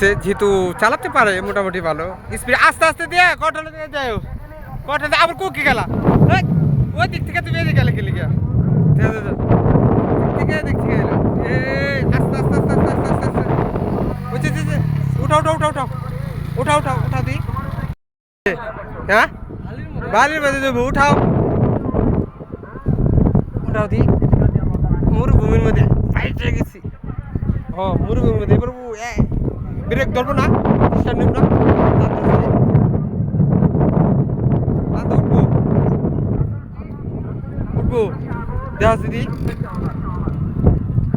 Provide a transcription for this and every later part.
যেহেতু চালাতে পারে মোটামুটি ভালো। স্পিড আস্তে আস্তে দিয়ে কটলে দিয়ে যাও কটলে আবার কুকি এই, ওই দিক থেকে তুমি এদিকে গেলে গেলি গিয়া। থেকে। আস্তে আস্তে আস্তে আস্তে আস্তে উঠাও উঠাও উঠাও উঠাও। উঠাও উঠাও উঠাও দি। হ্যাঁ? বাড়ির মধ্যে যাব উঠাও। উঠাও দি। মরুভূমির মধ্যে ফাইটে গেছি ও মরুভূমির মধ্যে এবার ব্রেক ধরবো না? স্টার্ট নিব না?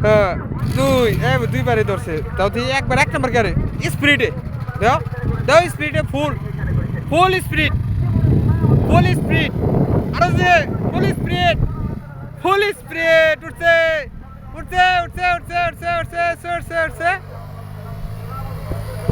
হ্যাঁ দুই দুইবারে ধরছে। তাও তুই একবার এক নাম্বার গাড়ি স্পিডে দাও। দাও স্পিডে ফুল। Full speed. Full speed. আরও যে, ফুল স্পিড। ফুল স্পিড, উঠছে। উঠছে উঠছে উঠছে উঠছে উঠছে উঠছে উঠছে।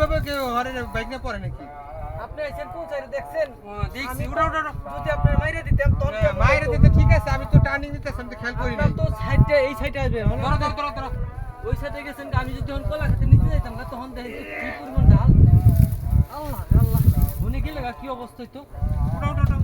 এভাবে কেউ হরেন বাইক নিয়ে পড়ে নাকি? আপনি এসেন কোন সাইডে দেখছেন? দেখছি তো- উঠো উঠো যদি আপনার মাইরে দিতেন হ্যাঁ, মায়ের দিতে ঠিক আছে আমি তো টার্নিং দিতেছি আমি তো খেয়াল করি আপনার তো সাইডে এই সাইডে আসবে ধরো ধরো ধরো ধরো। ওই সাইডে গেছেন আমি যদি তখন কলা খেতে নিতে যাইতাম না, তখন দেখেন তো কি পরিমাণ ঢাল। আল্লাহ আল্লাহ। উনি গেলে গা কি অবস্থা উঠো উঠো উঠো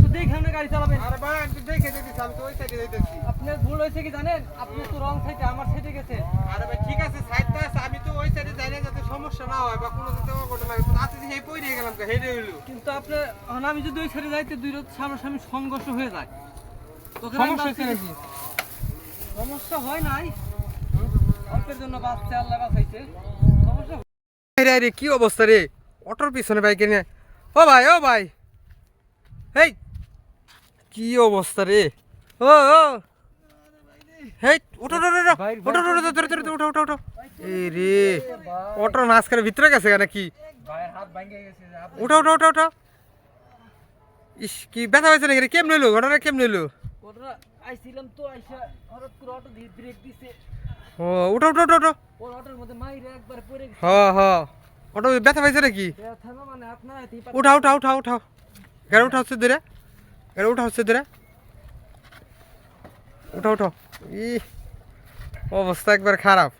তো দেখে আপনি গাড়ি চালাবেন। আরে ভাই আমি দেখে দিতেছি আমি তো ওই সাইডে যাইতেছি। আপনার ভুল হয়েছে কি জানেন? আপনি তো রং সাইডে গেছেন আরে ভাই ঠিক আছে সাইডটা আছে আমি তো ওই সাইডে যাই না যাতে সমস্যা না হয় বা কোনো যাতে অঘটন লাগে তো রাতে সেই পড়ে গেলাম হেডে হইল। কিন্তু আপনার আমি যদি ওই যাইতে দুই সামনাসামনি সংঘর্ষ হয়ে যায়। সমস্যা নাকি সমস্যা হয় নাই। অল্পের জন্য বাঁচছে আল্লাহ বাঁচাইছে। সমস্যা রে রে কি অবস্থা রে? অটোর পিছনে বাইকে নিয়ে। ও ভাই ও ভাই। হেই! কি অবস্থা রে? ও ও। হেই উঠো ওঠো ওঠো ওঠো ওঠো ওঠো ওঠো ওঠো রে অটোর মাঝখানে ভিতরে গেছে নাকি ওঠো ওঠো ওঠো ওঠো ইস কি ব্যথা হয়েছে নাকি কেম লইলো ঘটনা কেম লইলো আইছিলাম তো আইসা হঠাৎ করে অটো ধীরে ব্রেক দিছে ও ওঠো ওঠো ওঠো ওঠো ওর অটোর মধ্যে মাইরে একবার পড়ে গেছে হ্যাঁ হ্যাঁ অটো ব্যথা পাইছে নাকি ব্যথা না মানে আপনার উঠাও উঠাও উঠাও উঠাও গাড়ি উঠাও হচ্ছে ধীরে গাড়ি উঠাও হচ্ছে ধীরে উঠাও উঠাও ই অবস্থা একবার খারাপ।